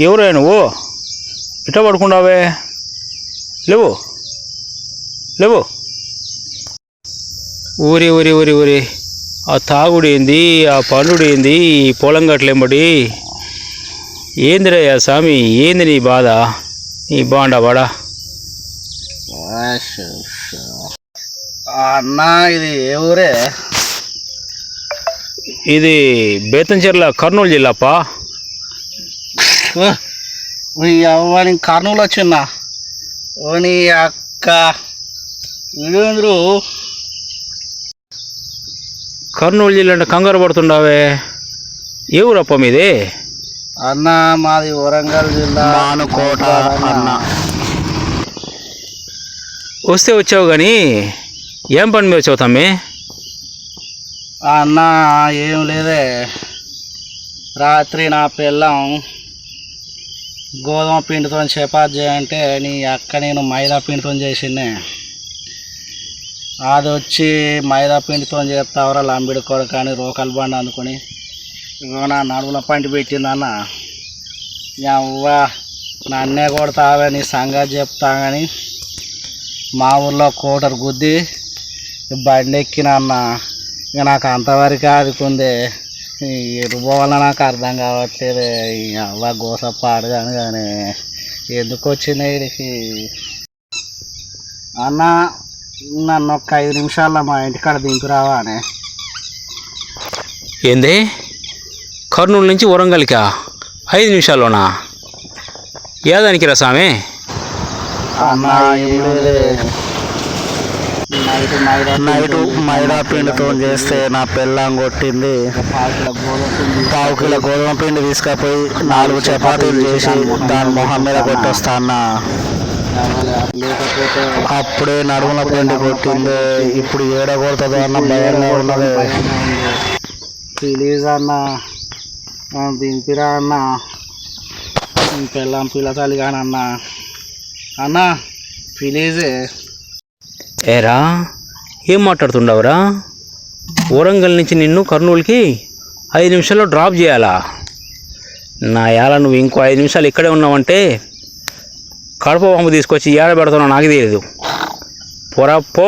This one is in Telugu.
ఎవరే నువ్వు? ఇట్ట పడుకుండావే లేవు. లేవు. ఊరి ఊరి ఊరి ఊరి. ఆ తాగుడు ఏంది? ఆ పండుడు ఏంది? ఈ పొలం గట్లేంబడి. ఏందిరయ్యా స్వామి ఏంది నీ బాధ? నీ బాండా బాడా. అన్న ఇది ఏ ఊరే? ఇది బేతంచెర్ల కర్నూలు జిల్లాపా? అవ్వని కర్నూలు వచ్చిందా? ఓ నీ అక్క వీరేంద్రు కర్నూలు జిల్లా అంటే కంగారు పడుతుండావే. ఏ ఊరప్ప మీది? అన్న మాది వరంగల్ జిల్లా. మానుకోట అన్న. వస్తే వచ్చావు కానీ ఏం పని మీద వచ్చావు తమ్మి? అన్న ఏం లేదే. రాత్రి నా పిల్లం గోధుమ పిండితో చపాతి చేయంటే నీ అక్క నేను మైదా పిండితో చేసిందే. అది వచ్చి మైదా పిండితో చేస్తావరా లంబిడి కొడుకు అని రోకల్ బండి అందుకొని. నా నడుముల పంటి పెట్టిందన్న. అవ్వ నన్నే కొడతావే నీ సంగతి చెప్తా కానీ మా ఊర్లో కోటరు గుద్ది బండి ఎక్కిన అన్న ఇక నాకు అంతవరకు ఆదుకుంది. ఈ ఎటు పోవాలో నాకు అర్థం కావట్లేదు. అవ్వ గోస పాడగాను కానీ ఎందుకు వచ్చింది వీడికి అన్న నన్ను ఒక ఐదు నిమిషాల్లో మా ఇంటికాడ దింపిరావా అని. ఏంది? కర్నూలు నుంచి వరంగల్కా? ఐదు నిమిషాల్లోనా? ఏదానికి రా స్వామి అన్న నైట్ మైదా పిండితో చేస్తే నా పిల్లం కొట్టింది. పావు కిలో గోధుమ పిండి. తీసుకపోయి నాలుగు చపాతీలు చేసి దాని మొహం మీద కొట్టొస్తా అన్న అప్పుడే నడుముల పిండి కొట్టింది. ఇప్పుడు ఏడ కొడుతుందో అన్న భయంగా ఉన్నది. ప్లీజ్ అన్న. దింపిరా అన్న. పిల్లం పిల్లతాలి కానీ అన్న అన్న ప్లీజే ఏరా ఏం మాట్లాడుతుండవురా? వరంగల్ నుంచి నిన్ను కర్నూలుకి ఐదు నిమిషాల్లో డ్రాప్ చేయాలా? నా యాల నువ్వు ఇంకో ఐదు నిమిషాలు ఇక్కడే ఉన్నావంటే కడప బాంబు తీసుకొచ్చి ఏడ పెడతానో నాకు తెలియదు పొరా పో.